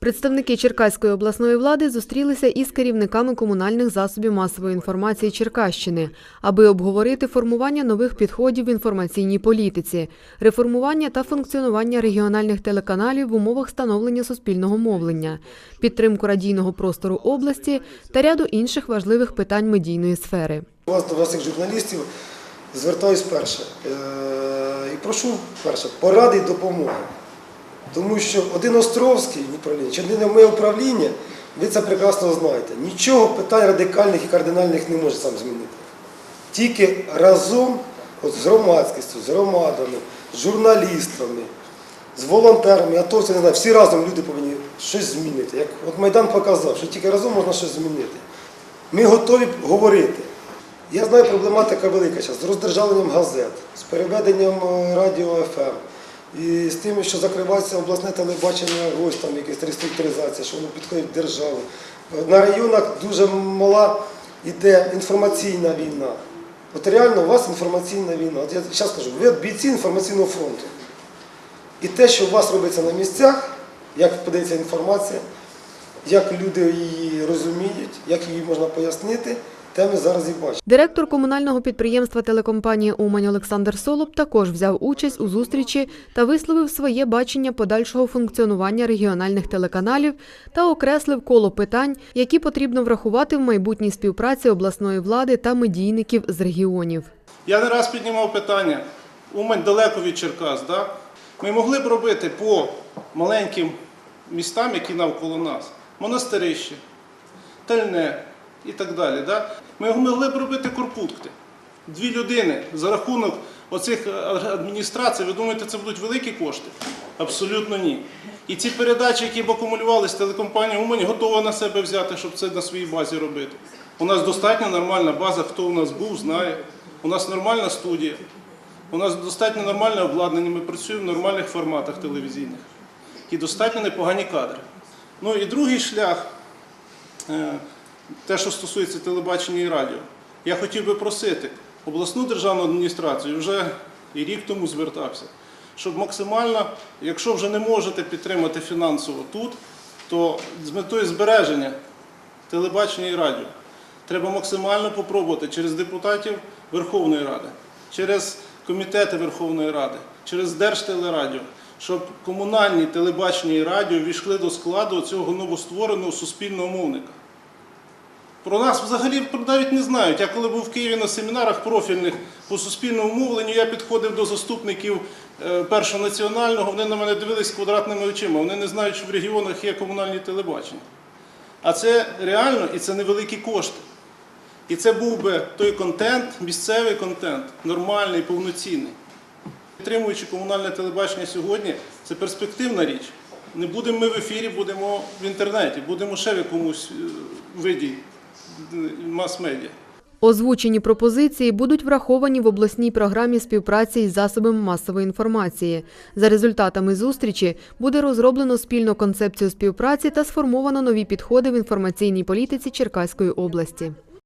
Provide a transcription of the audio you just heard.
Представники Черкаської обласної влади зустрілися із керівниками комунальних засобів масової інформації Черкащини, аби обговорити формування нових підходів в інформаційній політиці, реформування та функціонування регіональних телеканалів в умовах становлення суспільного мовлення, підтримку радійного простору області та ряду інших важливих питань медійної сфери. У вас до як журналістів, звертаюсь перше. Е, і прошу перше поради і допомоги. Тому що один Островський управління, чи один моє управління, ви це прекрасно знаєте. Нічого питань радикальних і кардинальних не може сам змінити. Тільки разом от, з громадськістю, з громадами, з журналістами, з волонтерами, атовцями, не знаю, всі разом люди повинні щось змінити. Як от Майдан показав, що тільки разом можна щось змінити. Ми готові говорити. Я знаю, проблематика велика зараз з роздержавленням газет, з переведенням е, радіо ФМ. І з тим, що закривається обласне телебачення, ось там якась реструктуризація, що воно підходить в державу. На районах дуже мала йде інформаційна війна. От реально у вас інформаційна війна. От я зараз кажу, ви бійці інформаційного фронту. І те, що у вас робиться на місцях, як подається інформація, як люди її розуміють, як її можна пояснити, те ми зараз і бачимо. Директор комунального підприємства телекомпанії Умань Олександр Солоб також взяв участь у зустрічі та висловив своє бачення подальшого функціонування регіональних телеканалів та окреслив коло питань, які потрібно врахувати в майбутній співпраці обласної влади та медійників з регіонів. Я не раз піднімав питання. Умань далеко від Черкас. Да? Ми могли б робити по маленьким містам, які навколо нас, монастирище, Тельне і так далі. Да? Ми могли б робити корпункти. Дві людини за рахунок оцих е, адміністрацій, ви думаєте, це будуть великі кошти? Абсолютно ні. І ці передачі, які б акумулювалися, телекомпанія Умань готова на себе взяти, щоб це на своїй базі робити. У нас достатньо нормальна база, хто у нас був, знає. У нас нормальна студія. У нас достатньо нормальне обладнання, ми працюємо в нормальних форматах телевізійних. І достатньо непогані кадри. Ну і другий шлях, е, те, що стосується телебачення і радіо. Я хотів би просити обласну державну адміністрацію, вже і рік тому звертався, щоб максимально, якщо вже не можете підтримати фінансово тут, то з метою збереження телебачення і радіо треба максимально попробувати через депутатів Верховної Ради, через комітети Верховної Ради, через Держтелерадіо, щоб комунальні телебачення і радіо війшли до складу цього новоствореного суспільного мовника. Про нас взагалі навіть не знають. Я коли був в Києві на семінарах профільних по суспільному мовленню, я підходив до заступників е, першого національного, вони на мене дивились квадратними очима. Вони не знають, що в регіонах є комунальні телебачення. А це реально і це невеликі кошти. І це був би той контент, місцевий контент, нормальний, повноцінний. Підтримуючи комунальне телебачення сьогодні, це перспективна річ. Не будемо ми в ефірі, будемо в інтернеті, будемо ще в якомусь е, виді мас-медіа. Озвучені пропозиції будуть враховані в обласній програмі співпраці із засобами масової інформації. За результатами зустрічі буде розроблено спільну концепцію співпраці та сформовано нові підходи в інформаційній політиці Черкаської області.